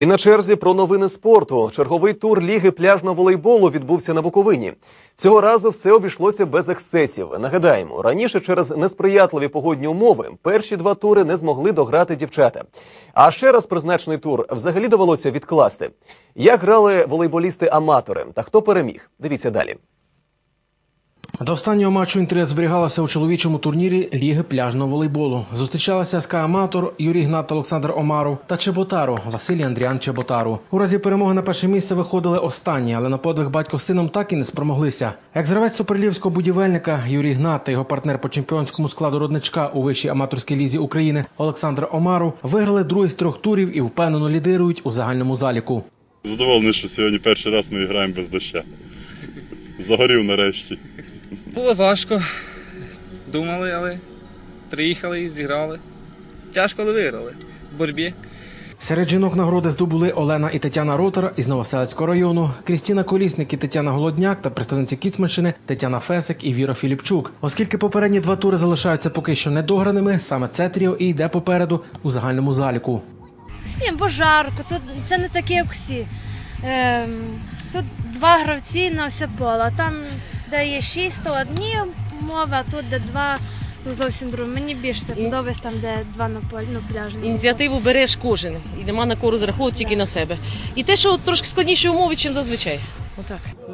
І на черзі про новини спорту. Черговий тур ліги пляжного волейболу відбувся на Буковині. Цього разу все обійшлося без ексцесів. Нагадаємо, раніше через несприятливі погодні умови перші два тури не змогли дограти дівчата. А ще раз призначений тур взагалі довелося відкласти. Як грали волейболісти-аматори та хто переміг? Дивіться далі. До останнього матчу інтерес зберігалася у чоловічому турнірі Ліги пляжного волейболу. Зустрічалися СК Аматор Юрій Гнат Олександр Омаров та Чеботару Василій Андріан Чеботару. У разі перемоги на перше місце виходили останні, але на подвиг батько з сином так і не спромоглися. Екс-гравець суперлівського будівельника Юрій Гнат та його партнер по чемпіонському складу родничка у вищій аматорській лізі України Олександр Омаров виграли другий з трьох турів і впевнено лідирують у загальному заліку. Задоволений, що сьогодні перший раз ми граємо без дощу. Загорів нарешті. Було важко. Думали, але приїхали і зіграли. Тяжко, але виграли. В боротьбі. Серед жінок нагороди здобули Олена і Тетяна Ротер із Новоселицького району, Крістіна Колісник і Тетяна Голодняк та представниці Кіцманщини Тетяна Фесик і Віра Філіпчук. Оскільки попередні два тури залишаються поки що недограними, саме це тріо і йде попереду у загальному заліку. Всім, бо жарко, тут це не таке, як всі. Ем, тут два гравці на все поле. Там, де є шість, то одні умови, а тут де два, то зовсім друге. Мені більше це подобається там, де два на полі, ну, пляжні. Ініціативу береш кожен і нема на кого розраховувати тільки на себе. І те, що трошки складніші умови, ніж зазвичай.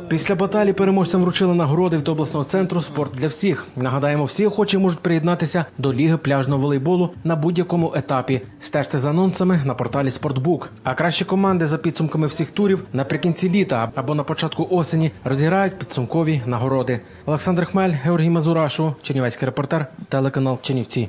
Після баталії переможцям вручили нагороди від обласного центру Спорт для всіх. Нагадаємо, всі охочі можуть приєднатися до ліги пляжного волейболу на будь-якому етапі. Стежте за анонсами на порталі Спортбук. А кращі команди за підсумками всіх турів наприкінці літа або на початку осені розіграють підсумкові нагороди. Олександр Хмель, Георгій Мазурашу, Чернівецький репортер, телеканал Чернівці.